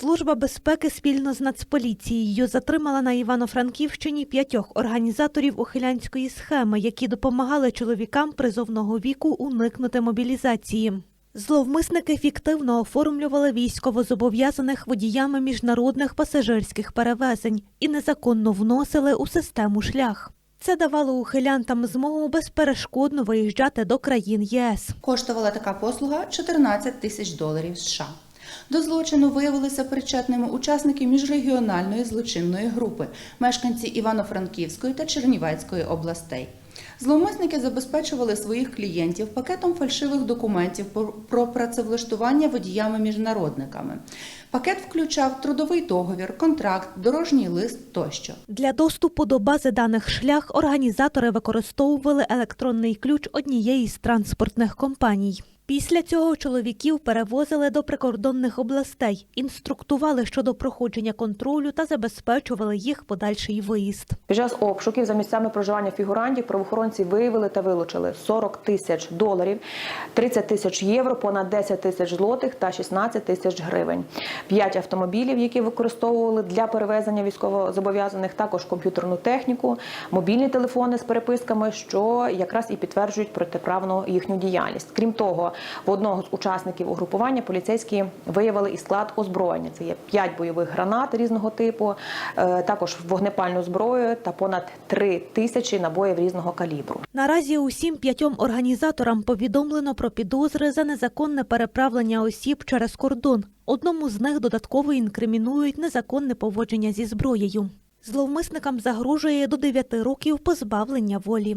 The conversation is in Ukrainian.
Служба безпеки спільно з Нацполіцією затримала на Івано-Франківщині п'ятьох організаторів ухилянської схеми, які допомагали чоловікам призовного віку уникнути мобілізації. Зловмисники фіктивно оформлювали військовозобов'язаних водіями міжнародних пасажирських перевезень і незаконно вносили у систему шлях. Це давало ухилянтам змогу безперешкодно виїжджати до країн ЄС. Коштувала така послуга 14 тисяч доларів США. До злочину виявилися причетними учасники міжрегіональної злочинної групи, мешканці Івано-Франківської та Чернівецької областей. Зловмисники забезпечували своїх клієнтів пакетом фальшивих документів про- працевлаштування водіями-міжнародниками. Пакет включав трудовий договір, контракт, дорожній лист тощо. Для доступу до бази даних шлях організатори використовували електронний ключ однієї з транспортних компаній. Після цього чоловіків перевозили до прикордонних областей, інструктували щодо проходження контролю та забезпечували їх подальший виїзд. Під час обшуків за місцями проживання фігурантів правоохоронці виявили та вилучили 40 тисяч доларів, 30 тисяч євро, понад 10 тисяч злотих та 16 тисяч гривень. П'ять автомобілів, які використовували для перевезення військовозобов'язаних, також комп'ютерну техніку, мобільні телефони з переписками, що якраз і підтверджують протиправну їхню діяльність. Крім того, в одного з учасників угрупування поліцейські виявили і склад озброєння. Це є 5 бойових гранат різного типу, е, також вогнепальну зброю та понад 3 тисячі набоїв різного калібру. Наразі усім п'ятьом організаторам повідомлено про підозри за незаконне переправлення осіб через кордон. Одному з них додатково інкримінують незаконне поводження зі зброєю. Зловмисникам загрожує до 9 років позбавлення волі.